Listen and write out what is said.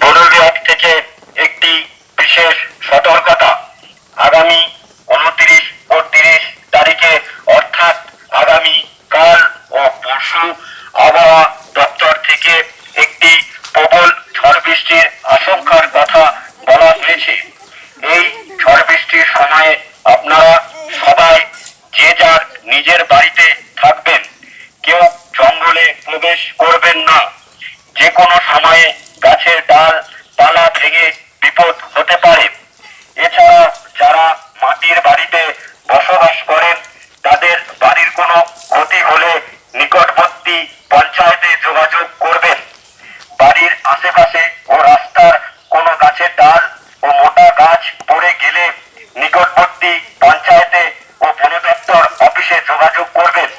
বনবিভাগ থেকে একটি বিশেষ সতর্কতা। আগামী উনত্রিশ ও তিরিশ তারিখে অর্থাৎ আগামী কাল ও পরশু আবহাওয়া দপ্তর থেকে একটি প্রবল ঝড় বৃষ্টির আশঙ্কার কথা বলা হয়েছে। এই ঝড় বৃষ্টির সময়ে আপনারা সবাই যে যার নিজের বাড়িতে থাকবেন। কেউ জঙ্গলে প্রবেশ করবেন না। যে কোনো সময়ে গাছের ডাল, পালা ভেঙে বিপদ হতে পারে। এছাড়া যারা মাটির বাড়িতে বসবাস করেন, তাদের বাড়ির কোনো ক্ষতি হলে নিকটবর্তী পঞ্চায়েতে যোগাযোগ করবেন। বাড়ির আশেপাশে ও রাস্তার কোনো গাছের ডাল ও মোটা গাছ পড়ে গেলে নিকটবর্তী পঞ্চায়েতে ও বন দপ্তর অফিসে যোগাযোগ করবেন।